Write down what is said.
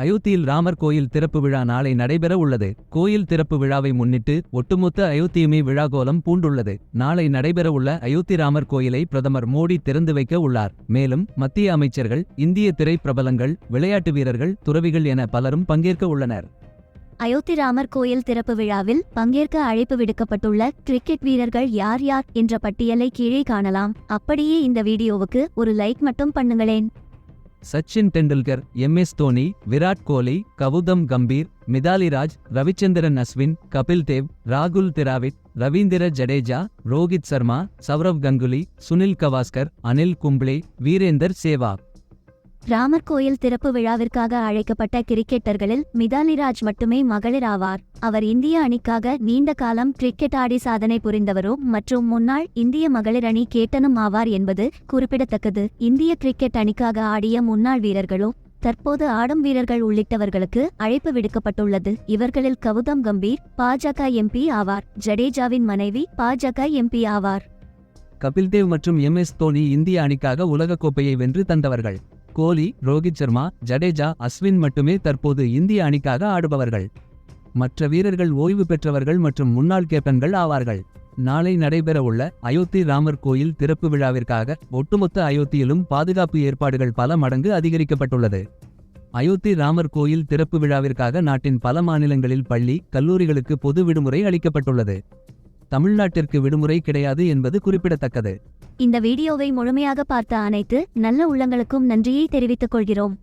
அயோத்தியில் ராமர் கோயில் திறப்பு விழா நாளை நடைபெற உள்ளது. கோயில் திறப்பு விழாவை முன்னிட்டு ஒட்டுமொத்த அயோத்தியுமே விழாகோலம் பூண்டுள்ளது. நாளை நடைபெறவுள்ள அயோத்தி ராமர் கோயிலை பிரதமர் மோடி திறந்து வைக்க உள்ளார். மேலும் மத்திய அமைச்சர்கள் இந்திய திரை பிரபலங்கள் விளையாட்டு வீரர்கள் துறவிகள் என பலரும் பங்கேற்க உள்ளனர். அயோத்தி ராமர் கோயில் திறப்பு விழாவில் பங்கேற்க அழைப்பு விடுக்கப்பட்டுள்ள கிரிக்கெட் வீரர்கள் யார் யார் என்ற பட்டியலை கீழே காணலாம். அப்படியே இந்த வீடியோவுக்கு ஒரு லைக் மட்டும் பண்ணுங்களேன். சச்சின் டெண்டுல்கர் எம். எஸ். தோனி விராட் கோலி கவுதம் கம்பீர் மிதாலிராஜ் ரவிச்சந்திரன் அஸ்வின் கபில் தேவ் ராகுல் திராவிட் ரவீந்திர ஜடேஜா ரோஹித் சர்மா சௌரவ் கங்குலி சுனில் கவாஸ்கர் அனில் கும்ப்ளே வீரேந்தர் சேவாக். ராமர் கோயில் திறப்பு விழாவிற்காக அழைக்கப்பட்ட கிரிக்கெட்டர்களில் மிதாலிராஜ் மட்டுமே மகளிர் ஆவார். அவர் இந்திய அணிக்காக நீண்ட காலம் கிரிக்கெட் ஆடி சாதனை புரிந்தவரும் மற்றும் முன்னாள் இந்திய மகளிர் அணி கேட்டனும் ஆவார் என்பது குறிப்பிடத்தக்கது. இந்திய கிரிக்கெட் அணிக்காக ஆடிய முன்னாள் வீரர்களும் தற்போது ஆடும் வீரர்கள் உள்ளிட்டவர்களுக்கு அழைப்பு விடுக்கப்பட்டுள்ளது. இவர்களில் கவுதம் கம்பீர் பாஜக எம்பி ஆவார். ஜடேஜாவின் மனைவி பாஜக எம்பி ஆவார். கபில் தேவ் மற்றும் எம் எஸ் தோனி இந்திய அணிக்காக உலகக்கோப்பையை வென்று தந்தவர்கள். கோலி ரோஹித் சர்மா ஜடேஜா அஸ்வின் மட்டுமே தற்போது இந்திய அணிக்காக ஆடுபவர்கள். மற்ற வீரர்கள் ஓய்வு பெற்றவர்கள் மற்றும் முன்னாள் கேப்டன்கள் ஆவார்கள். நாளை நடைபெறவுள்ள அயோத்தி ராமர் கோயில் திறப்பு விழாவிற்காக ஒட்டுமொத்த அயோத்தியிலும் பாதுகாப்பு ஏற்பாடுகள் பல மடங்கு அதிகரிக்கப்பட்டுள்ளது. அயோத்தி ராமர் கோயில் திறப்பு விழாவிற்காக நாட்டின் பல மாநிலங்களில் பள்ளி கல்லூரிகளுக்கு பொது விடுமுறை அளிக்கப்பட்டுள்ளது. தமிழ்நாட்டிற்கு விடுமுறை கிடையாது என்பது குறிப்பிடத்தக்கது. இந்த வீடியோவை முழுமையாக பார்த்த அனைத்து நல்ல உள்ளங்களுக்கும் நன்றியை தெரிவித்துக் கொள்கிறோம்.